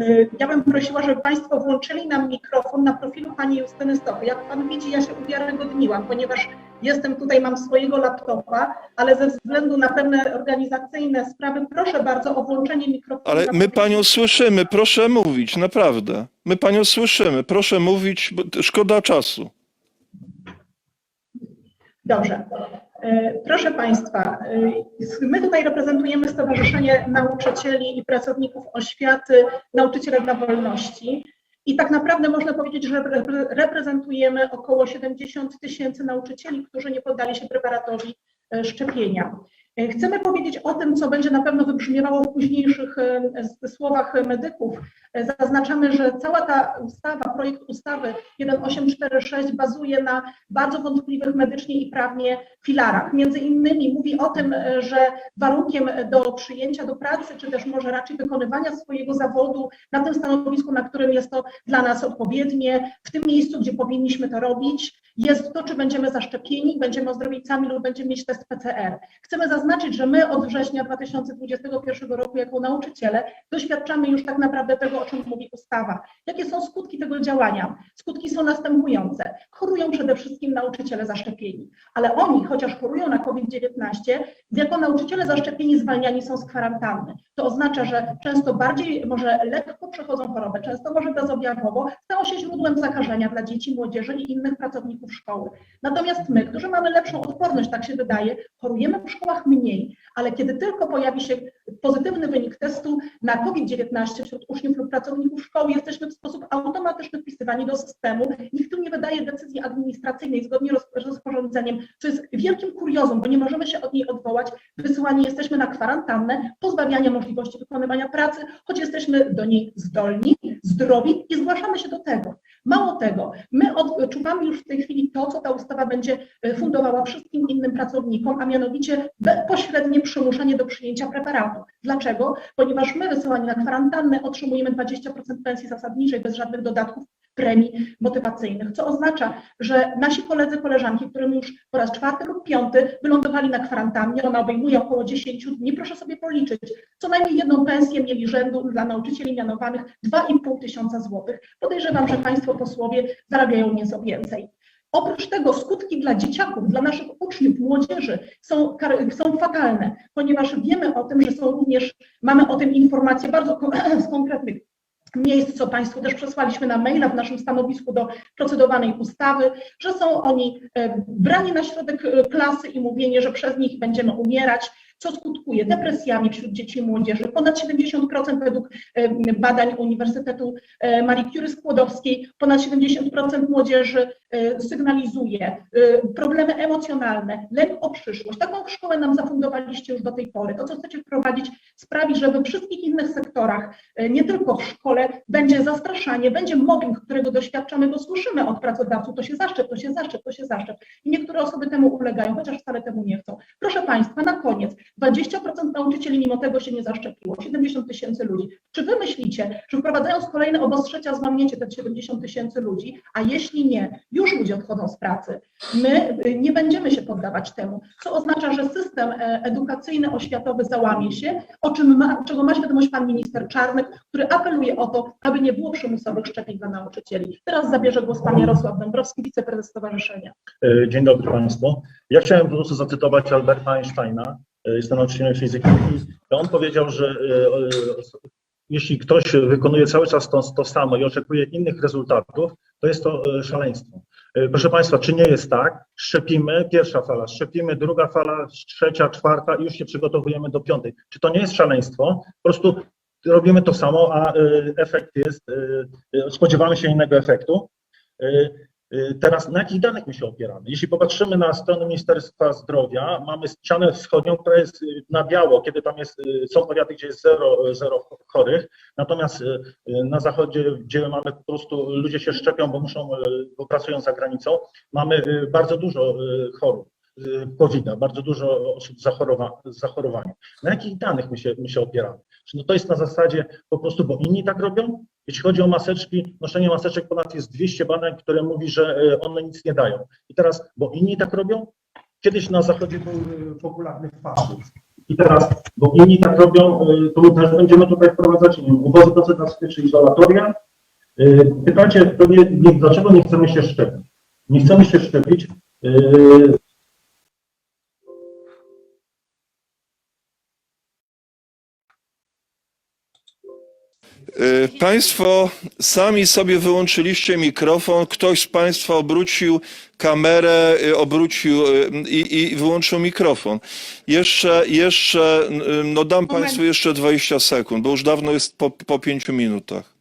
Y, Ja bym prosiła, żeby Państwo włączyli nam mikrofon na profilu Pani Justyny Stochy. Jak Pan widzi, ja się uwiarygodniłam, ponieważ jestem tutaj, mam swojego laptopa, ale ze względu na pewne organizacyjne sprawy proszę bardzo o włączenie mikrofonu. Ale my panią słyszymy, proszę mówić, naprawdę. My panią słyszymy, proszę mówić, szkoda czasu. Dobrze. E, Proszę Państwa, e, my tutaj reprezentujemy Stowarzyszenie Nauczycieli i Pracowników Oświaty, Nauczyciele dla Wolności. I tak naprawdę można powiedzieć, że repre- reprezentujemy około 70 tysięcy nauczycieli, którzy nie poddali się preparatowi e, szczepienia. E, Chcemy powiedzieć o tym, co będzie na pewno wybrzmiewało w późniejszych e, słowach medyków. E, Zaznaczamy, że cała ta ustawa, projekt ustawy 1846 bazuje na bardzo wątpliwych medycznie i prawnie filarach. Między innymi mówi o tym, że warunkiem do przyjęcia do pracy, czy też może raczej wykonywania swojego zawodu na tym stanowisku, na którym jest to dla nas odpowiednie, w tym miejscu, gdzie powinniśmy to robić, jest to, czy będziemy zaszczepieni, będziemy ozdrowieńcami lub będziemy mieć test PCR. Chcemy zaznaczyć, że my od września 2021 roku jako nauczyciele doświadczamy już tak naprawdę tego, o czym mówi ustawa. Jakie są skutki tego działania? Skutki są następujące. Chorują przede wszystkim nauczyciele zaszczepieni, ale oni, chociaż chorują na COVID-19, jako nauczyciele zaszczepieni zwalniani są z kwarantanny. To oznacza, że często bardziej, może lekko przechodzą chorobę, często może bezobjawowo, stają się źródłem zakażenia dla dzieci, młodzieży i innych pracowników szkoły. Natomiast my, którzy mamy lepszą odporność, tak się wydaje, chorujemy w szkołach mniej, ale kiedy tylko pojawi się pozytywny wynik testu na COVID-19 wśród uczniów lub pracowników szkoły, jesteśmy w sposób automatyczny wpisywani do systemu. Nikt tu nie wydaje decyzji administracyjnej zgodnie z rozporządzeniem, co jest wielkim kuriozum, bo nie możemy się od niej odwołać. Wysyłani jesteśmy na kwarantannę, pozbawiania możliwości wykonywania pracy, choć jesteśmy do niej zdolni, zdrowi i zgłaszamy się do tego. Mało tego, my odczuwamy już w tej chwili to, co ta ustawa będzie e, fundowała wszystkim innym pracownikom, a mianowicie bezpośrednie przymuszenie do przyjęcia preparatu. Dlaczego? Ponieważ my wysyłani na kwarantannę otrzymujemy 20% pensji zasadniczej bez żadnych dodatków premii motywacyjnych, co oznacza, że nasi koledzy, koleżanki, którym już po raz czwarty lub piąty wylądowali na kwarantannie, ona obejmuje około 10 dni, proszę sobie policzyć, co najmniej jedną pensję mieli rzędu dla nauczycieli mianowanych 2,5 tysiąca złotych. Podejrzewam, że Państwo posłowie zarabiają nieco więcej. Oprócz tego skutki dla dzieciaków, dla naszych uczniów, młodzieży są, są fatalne, ponieważ wiemy o tym, że są również, mamy o tym informacje bardzo z konkretnych miejsc, co Państwu też przesłaliśmy na maila w naszym stanowisku do procedowanej ustawy, że są oni e, brani na środek e, klasy i mówienie, że przez nich będziemy umierać, co skutkuje depresjami wśród dzieci i młodzieży. Ponad 70% według badań Uniwersytetu e, Marii Curie Skłodowskiej, ponad 70% młodzieży e, sygnalizuje e, problemy emocjonalne, lęk o przyszłość. Taką szkołę nam zafundowaliście już do tej pory. To, co chcecie wprowadzić, sprawi, że we wszystkich innych sektorach, nie tylko w szkole, będzie zastraszanie, będzie mobbing, którego doświadczamy, bo słyszymy od pracodawców, to się zaszczep, to się zaszczep, to się zaszczep. I niektóre osoby temu ulegają, chociaż wcale temu nie chcą. Proszę Państwa, na koniec, 20% nauczycieli mimo tego się nie zaszczepiło, 70 tysięcy ludzi. Czy Wy myślicie, że wprowadzając kolejne obostrzenia złamiecie te 70 tysięcy ludzi, a jeśli nie, już ludzie odchodzą z pracy. My y, nie będziemy się poddawać temu, co oznacza, że system e, edukacyjny, oświatowy załamie się, o czym ma, czego ma świadomość pan minister Czarnek, który apeluje o to, aby nie było przymusowych szczepień dla nauczycieli. Teraz zabierze głos pan Jarosław Dąbrowski, wiceprezes stowarzyszenia. E, Dzień dobry Państwu. Ja chciałem po prostu zacytować Alberta Einsteina, jestem nauczycielem fizyki i on powiedział, że e, e, jeśli ktoś wykonuje cały czas to, to samo i oczekuje innych rezultatów, to jest to e, szaleństwo. E, Proszę Państwa, czy nie jest tak? Szczepimy, pierwsza fala, szczepimy, druga fala, trzecia, czwarta i już się przygotowujemy do piątej. Czy to nie jest szaleństwo? Po prostu robimy to samo, a e, efekt jest, e, e, spodziewamy się innego efektu. Y, Teraz na jakich danych my się opieramy? Jeśli popatrzymy na stronę Ministerstwa Zdrowia, mamy ścianę wschodnią, która jest y, na biało, kiedy tam jest, y, są powiaty, gdzie jest zero, zero chorych, natomiast na zachodzie, gdzie mamy po prostu, ludzie się szczepią, bo muszą, bo pracują za granicą, mamy bardzo dużo chorób covid bardzo dużo osób zachorowa. Na jakich danych my się, my się opieramy? Czy no to jest na zasadzie po prostu, bo inni tak robią? Jeśli chodzi o maseczki, noszenie maseczek ponad jest 200 badań, które mówi, że e, one nic nie dają. I teraz, bo inni tak robią? Kiedyś na zachodzie był e, popularny faszyzm. I teraz, bo inni tak robią, y, to my też będziemy tutaj wprowadzać, nie wiem, obozy koncentracyjne czy izolatoria. Pytacie pewnie, nie, dlaczego nie chcemy się szczepić? Nie chcemy się szczepić. Państwo sami sobie wyłączyliście mikrofon, ktoś z Państwa obrócił kamerę, y, obrócił y, i, i wyłączył mikrofon. Jeszcze, jeszcze, y, no dam. Państwu jeszcze 20 sekund, bo już dawno jest po, po 5 minutach.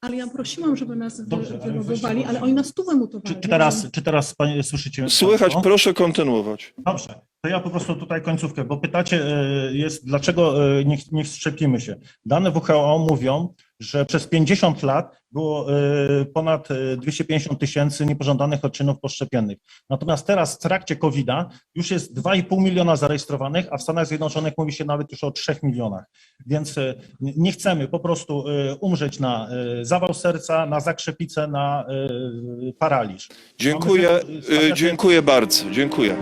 Ale ja prosiłam, żeby nas Dobrze, ale wylogowali, ale oni nas tu wymutowali. Czy, czy, teraz, czy teraz panie, słyszycie? Słychać, państwo? proszę kontynuować. Dobrze, to ja po prostu tutaj końcówkę, bo pytacie e, jest, dlaczego e, nie, nie szczepimy się. Dane WHO mówią, że przez 50 lat było e, ponad e, 250 tysięcy niepożądanych odczynów poszczepiennych. Natomiast teraz w trakcie COVID-a już jest 2,5 miliona zarejestrowanych, a w Stanach Zjednoczonych mówi się nawet już o 3 milionach. Więc e, nie chcemy po prostu e, umrzeć na e, zawał serca, na zakrzepicę, na e, paraliż. Dziękuję, dziękuję bardzo, dziękuję.